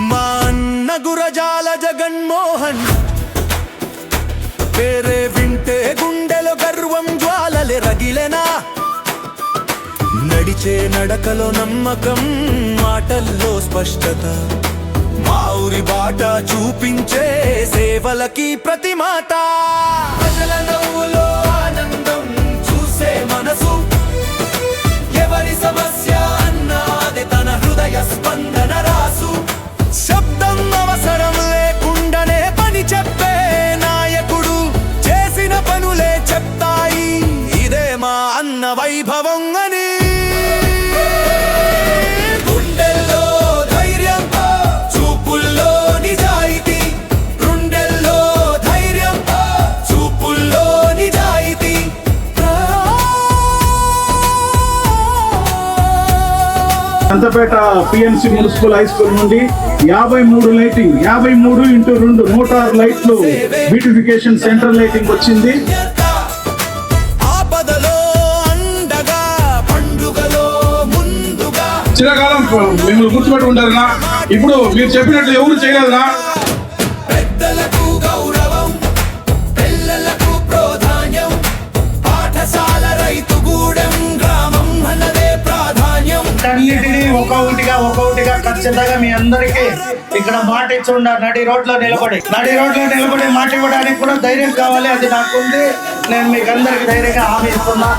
మా అన్న గురజాల జగన్మోహన్. పేరే వింటే గుండెలు గర్వం జ్వాలలే రగిలెనా? నడిచే నడకలో నమ్మకం మాటల్లో స్పష్టత. మా ఊరి బాట చూపించే సేవలకి ప్రతి మాట వైభవం అని గుండెల్లో ధైర్యం చూపుల్లో నిజాయితీ. గుండెల్లో ధైర్యం చూపుల్లో నిజాయితీ. Anthapeta PNC municipal high school నుండి యాభై మూడు లైటింగ్ యాభై మూడు ఇంటూ రెండు నూట ఆరు లైట్లు బ్యూటిఫికేషన్ సెంట్రల్ లైటింగ్ వచ్చింది. చిరకాలం మిమ్మల్ని గుర్తుపెట్టుకుంటారనా ఇప్పుడు మీరు చెప్పినట్లు ఎవరు చేయలేదనా పెద్దలకు గౌరవం పిల్లలకు ప్రాధాన్యం పాఠశాల రైతు గూడెం గ్రామం అన్నదే ప్రాధాన్యం. అన్నిటినీ ఒక్కొక్కటిగా ఒక్కొక్కటిగా ఖచ్చితంగా మీ అందరికీ ఇక్కడ మాట ఇచ్చి ఉన్నారు నడి రోడ్లో నిలబడి నడి రోడ్లో నిలబడి మాట ఇవ్వడానికి కూడా ధైర్యం కావాలి. అది నాకుంది. నేను మీకు అందరికి ధైర్యంగా హామీ ఇస్తున్నా.